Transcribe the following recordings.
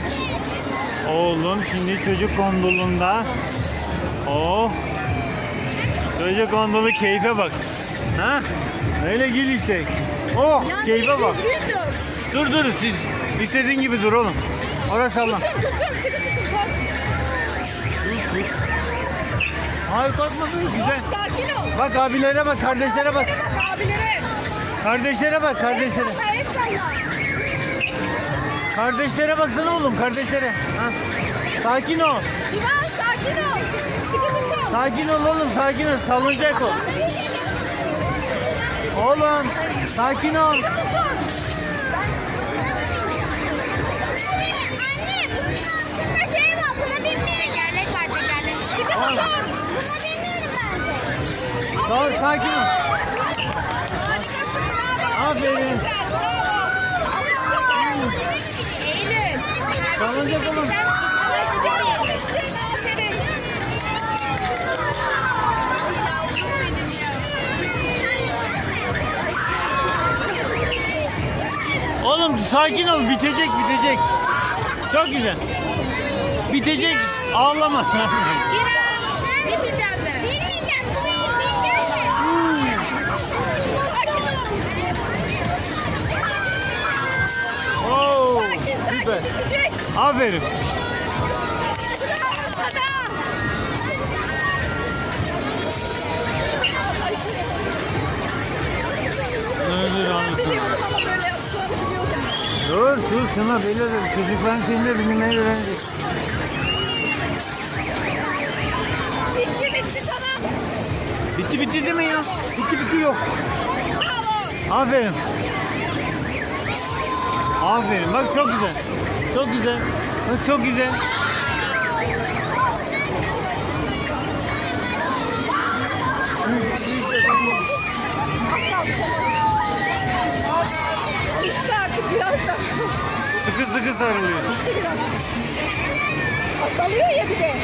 Evet. Oğlum şimdi çocuk gondolunda. Oh. Çocuk gondolu keyfe bak. Ha? Öyle gülüşecek. Oh keyfe bak. Dur dur siz istediğin gibi dur oğlum. Orası Allah. Tutun tutun sıkı tutun. Sus sus. Hayır korkma dur güzel. Sakin ol. Bak abilere bak kardeşlere bak. Abilere. Kardeşlere bak kardeşlere. Salla el salla. Kardeşlere baksana oğlum kardeşlere. Ha? Sakin ol. Civan sakin ol. Sıkı tutun. Sakin ol oğlum sakin ol. Salınacak ol. Oğlum sakin ol. Sıkı tutun. Anne bunun altında şey var. Buna bilmiyorum. Tekerlek var tekerlek. Sıkı Tamam. tutun. Buna bilmiyorum ben de. Sağ, sakin ol. Harikasın bravo. Aferin. Çok güzel bravo. Alıştın. Eylül. Oğlum sakin ol bitecek bitecek. Çok güzel. Bitecek. Ağlama. Biliyordum. Dur sus şuna de çocukların şeyinde bilmeyi öğrenecek. Bitti bitti tamam. Bitti bitti değil mi ya? Bitti bitti yok. Bravo. Aferin. Aferin. Bak çok güzel. Çok güzel. Çok güzel. İşte artık biraz da. Sıkı sıkı sarılıyor. İşte biraz. Azalıyor ya bir de.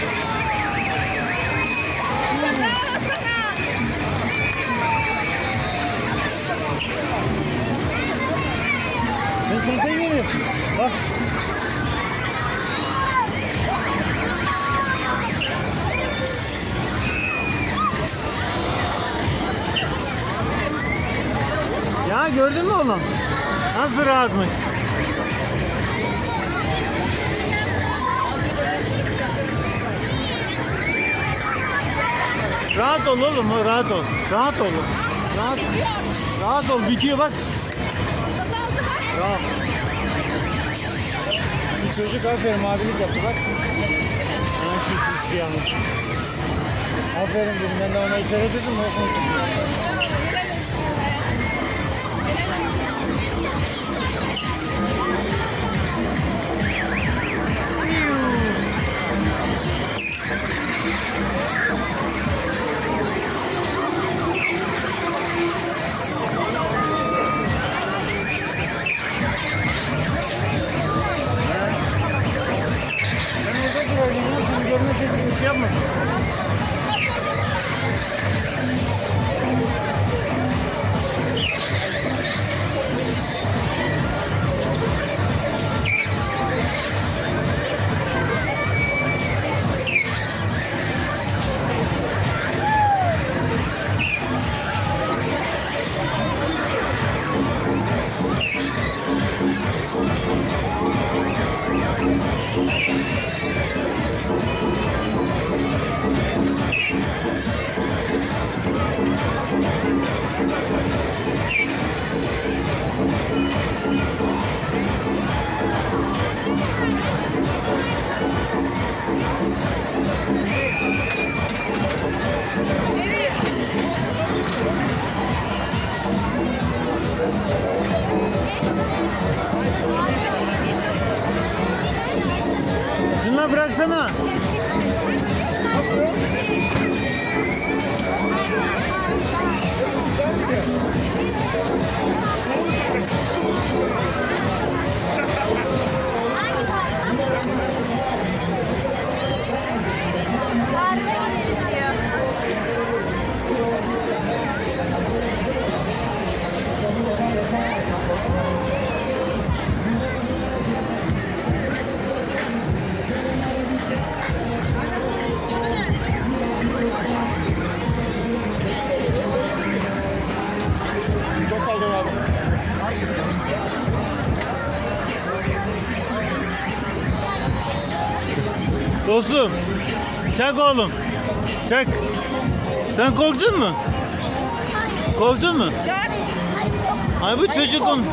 Sen çantayı veriyorsun. Bak. Gördün mü oğlum? Nasıl rahatmış? Rahat ol oğlum, rahat ol. Rahat ol. Rahat, rahat ol, bitiyor bak. Bravo. Şu çocuk aferin mavilik yaptı bak. Ha şu şu yanlış. Aferin dedim ben de ona işaret ettim. konuştu. Thank you. Ya bıraksana. Dostum. Çak oğlum. Çak. Sen korktun mu? Korktun mu? Çak. Ay bu çocuk on.